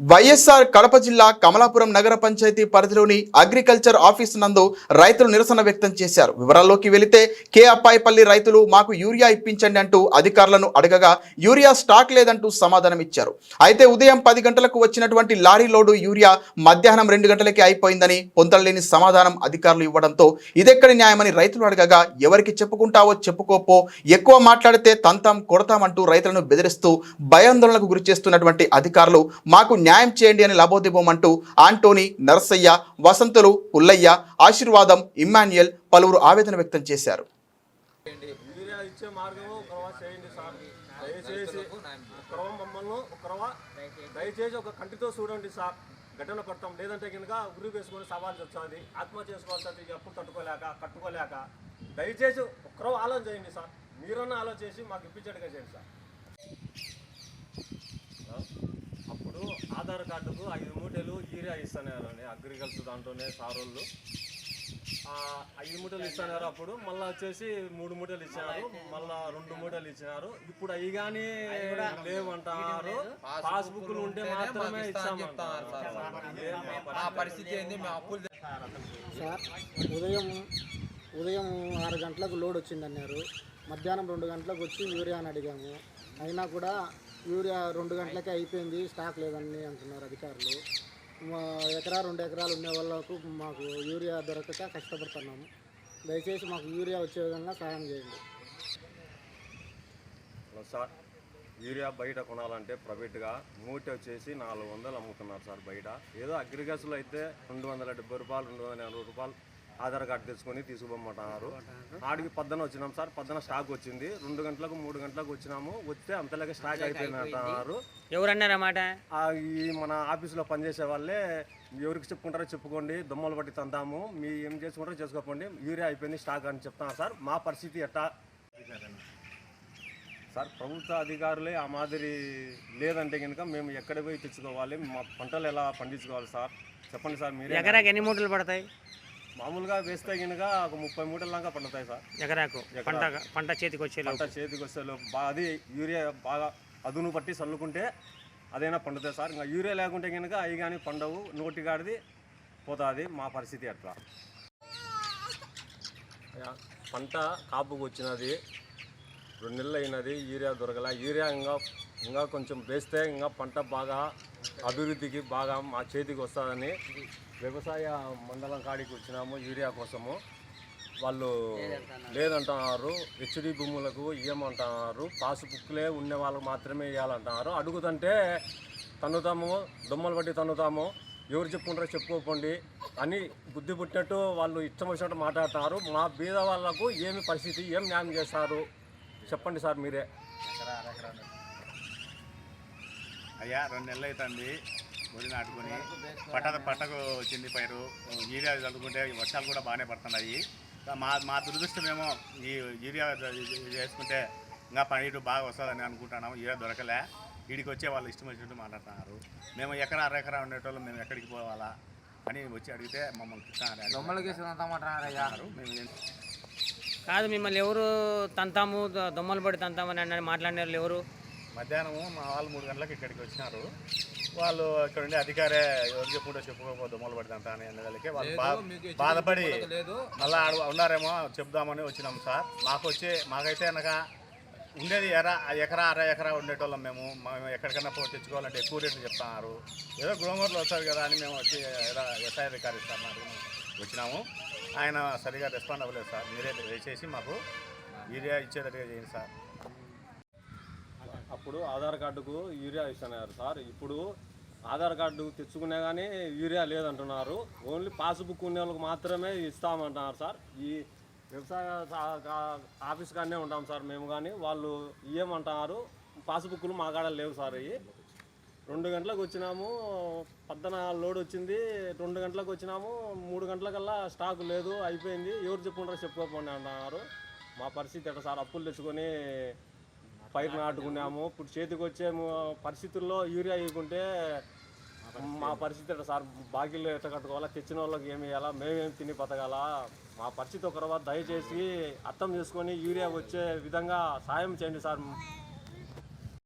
వైఎస్ఆర్ కడప జిల్లా కమలాపురం నగర పంచాయతీ పరిధిలోని అగ్రికల్చర్ ఆఫీస్ నందు రైతులు నిరసన వ్యక్తం చేశారు. వివరాల్లోకి వెళితే కే అప్పాయిపల్లి రైతులు మాకు యూరియా ఇప్పించండి అంటూ అధికారులను అడగగా యూరియా స్టాక్ లేదంటూ సమాధానం ఇచ్చారు అయితే ఉదయం పది గంటలకు వచ్చినటువంటి లారీ లోడు యూరియా మధ్యాహ్నం రెండు గంటలకే అయిపోయిందని పొందలేని సమాధానం అధికారులు ఇవ్వడంతో ఇదెక్కడి న్యాయమని రైతులు అడగగా ఎవరికి చెప్పుకుంటావో చెప్పుకోపో ఎక్కువ మాట్లాడితే తంతాం కొడతామంటూ రైతులను బెదిరిస్తూ భయాందోళనకు గురి చేస్తున్నటువంటి అధికారులు మాకు న్యాయం చేయండి అని లబోదిబోమంటూ ఆంటోనీ నరసయ్య వసంతులు పుల్లయ్య ఆశీర్వాదం ఇమ్మాన్యుయల్ పలువురు ఆవేదన వ్యక్తం చేశారు. ఇచ్చే చేయండి సార్ దయచేసి దయచేసి ఒక కంటితో చూడండి సార్. గడ్డలో పడతాం లేదంటే కనుక ఉరి వేసుకొని సవాల్ వచ్చాది ఆత్మహత్య చేసుకోవాల్సి వస్తుంది తట్టుకోలేక కట్టుకోలేక దయచేసి ఒక్కరో ఆలోచన చేయండి సార్. మీరన్నా ఆలోచించి మాకు ఇప్పించడుగా చేయండి సార్. అప్పుడు ఆధార్ కార్డుకు ఐదు మూటలు యూరియా ఇస్తానండి అగ్రికల్చర్ దాంట్లోనే సారోళ్ళు. ఆ, ఐదు మూటలు ఇస్తున్నారు అప్పుడు మళ్ళీ వచ్చేసి మూడు మూటలు ఇచ్చినారు మళ్ళా రెండు మూటలు ఇచ్చినారు. ఇప్పుడు అవి కానీ లేవంటారు. పాస్బుక్లు ఉంటే మాత్రమే ఇచ్చామంటారు ఏం మా మా పరిస్థితి ఏంది? మేము అప్పులు సార్ ఉదయం ఉదయం ఆరు గంటలకు లోడ్ వచ్చిందన్నారు. మధ్యాహ్నం రెండు గంటలకు వచ్చి యూరియా అని అడిగాము. అయినా కూడా యూరియా రెండు గంటలకే అయిపోయింది స్టాక్ లేదని అంటున్నారు అధికారులు. మా ఎకరా రెండు ఎకరాలు ఉండే వాళ్ళకు మాకు యూరియా దొరకక కష్టపడుతున్నాము. దయచేసి మాకు యూరియా వచ్చే విధంగా సహాయం చేయండి. హలో సార్ యూరియా బయట కొనాలంటే ప్రైవేట్గా మూట వచ్చేసి నాలుగు వందలు అమ్ముతున్నారు సార్ బయట. ఏదో అగ్రికల్చర్లో అయితే రెండు వందల డెబ్బై రూపాయలు రెండు వందల ఎనభై రూపాయలు ఆధార్ కార్డు తెచ్చుకొని తీసుకుపోమంటున్నారు. ఆడికి పద్దన వచ్చినాం సార్. పద్దన స్టాక్ వచ్చింది. రెండు గంటలకు మూడు గంటలకు వచ్చినాము. వస్తే అంతలాగే స్టాక్ అయిపోయింది. అంటున్నారు ఎవరన్నారా మాట? ఆ, ఈ మన ఆఫీసులో పనిచేసే వాళ్ళే ఎవరికి చెప్పుకుంటారో చెప్పుకోండి. దొమ్మలు పట్టి తందాము. మీ ఏం చేసుకుంటారో చేసుకోకండి. యూరియా అయిపోయింది స్టాక్ అని చెప్తున్నారు సార్. మా పరిస్థితి ఎట్టా? సార్ ప్రభుత్వ అధికారులే ఆ మాదిరి లేదంటే కనుక మేము ఎక్కడ పోయి తెచ్చుకోవాలి? మా పంటలు ఎలా పండించుకోవాలి సార్? చెప్పండి సార్ మీరే ఎకరాకి ఎన్ని మూటలు పడతాయి? మామూలుగా వేస్తే కనుక ఒక ముప్పై మూటల దాకా పండుతాయి సార్. ఎకరాకు పంట పంట చేతికి వచ్చే పంట చేతికి బాగా అది యూరియా బాగా అదును పట్టి చల్లుకుంటే అదైనా పండుతుంది సార్. ఇంకా యూరియా లేకుంటే కనుక అవి కానీ పండవు. నోటి గాడిది పోతుంది మా పరిస్థితి అట్లా. పంట కాపుకు వచ్చినది రెండు నెలలు అయినది యూరియా దొరకల. యూరియా ఇంకా ఇంకా కొంచెం వేస్తే ఇంకా పంట బాగా అభివృద్ధికి బాగా మా చేతికి వస్తుందని వ్యవసాయ మండలం కాడికి వచ్చినాము యూరియా కోసము. వాళ్ళు లేదంటున్నారు. హెచ్డి భూములకు ఇవ్వమంటున్నారు పాస్బుక్లే ఉన్న ఉండే వాళ్ళకు మాత్రమే ఇవ్వాలంటున్నారు అడుగుతుంటే తన్నుతాము దొమ్మలు పట్టి తన్నుతాము. ఎవరు చెప్పుకుంటారో చెప్పుకోకండి అని బుద్ధి పుట్టినట్టు వాళ్ళు ఇష్టం వచ్చినట్టు మాట్లాడుతున్నారు మా బీద వాళ్ళకు ఏమి పరిస్థితి ఏం న్యాయం చేస్తారు? చెప్పండి సార్ మీరే. అయ్యా రెండు నెలలు అవుతుంది వరి నాటుకొని. పట్ట పట్టకు వచ్చింది పైరు. యూరియా చదువుకుంటే వర్షాలు కూడా బాగానే పడుతున్నాయి. మా మా దురదృష్టమేమో ఈ యూరియా చేసుకుంటే ఇంకా పనిరు బాగా వస్తుందని అనుకుంటున్నాము. యూరియా దొరకలే. వీడికి వచ్చే వాళ్ళు ఇష్టం వచ్చినట్టు మాట్లాడుతున్నారు. మేము ఎకరా అరెకరా ఉండేటోళ్ళు. మేము ఎక్కడికి పోవాలా అని వచ్చి అడిగితే మమ్మల్ని కాదు మిమ్మల్ని ఎవరు తంతాము దొమ్మలు పడి తంతామని అన్న మాట్లాడిన వాళ్ళు ఎవరు? మధ్యాహ్నము మా వాళ్ళు మూడు గంటలకు ఇక్కడికి వచ్చినారు. వాళ్ళు ఇక్కడ ఉండే అధికారే ఎవరు చెప్పుకుంటూ చెప్పుకోకో దొమ్మలు పడుతుంటా అని అనేదానికి వాళ్ళు బా- మీకు బాధపడి మళ్ళీ ఆడ ఉన్నారేమో చెప్దామని వచ్చినాం సార్. మాకు వచ్చి మాకైతే అనగా ఉండేది ఎరా ఎకరా అర ఎకరా ఉండేటోళ్ళం మేము. మేము ఎక్కడికైనా పోయి తెచ్చుకోవాలంటే ఎక్కువ రేట్లు చెప్తున్నారు. ఏదో గృహమూరులో వస్తారు కదా అని మేము వచ్చి ఎలా వ్యవసాయ అధికారి సార్ నాకు వచ్చినాము. ఆయన సరిగా రెస్పాండ్ అవ్వలేదు సార్. మీరే దయచేసి మాకు యూరియా ఇచ్చేటట్టుగా చేయండి సార్. అప్పుడు ఆధార్ కార్డుకు యూరియా ఇస్తున్నారు సార్. ఇప్పుడు ఆధార్ కార్డు తెచ్చుకునే కానీ యూరియా లేదంటున్నారు. ఓన్లీ పాస్బుక్ ఉన్న వాళ్ళకి మాత్రమే ఇస్తామంటున్నారు సార్. ఈ వ్యవసాయ ఆఫీస్ కాడనే ఉంటాం సార్ మేము కానీ వాళ్ళు ఇయ్యమంటున్నారు. పాస్బుక్లు మా కాడ లేవు సార్ ఇవి రెండు గంటలకు వచ్చినాము పద్దన లోడ్ వచ్చింది. రెండు గంటలకు వచ్చినాము మూడు గంటలకల్లా స్టాక్ లేదు అయిపోయింది. ఎవరు చెప్పుకుంటారో చెప్పుకోకపోండి అంటున్నారు. మా పరిస్థితి ఎట్లా సార్? అప్పులు తెచ్చుకొని పైరు నాటుకున్నాము. ఇప్పుడు చేతికి వచ్చే పరిస్థితుల్లో యూరియా ఇవ్వకుంటే మా పరిస్థితి ఎట్లా సార్? బాకీలు ఎట్లా కట్టుకోవాలా? తెచ్చిన వాళ్ళకి ఏమి ఇవ్వాలా మేమేం తిని బతకాల? మా పరిస్థితి ఒక దయచేసి అర్థం చేసుకొని యూరియా వచ్చే విధంగా సాయం చేయండి సార్.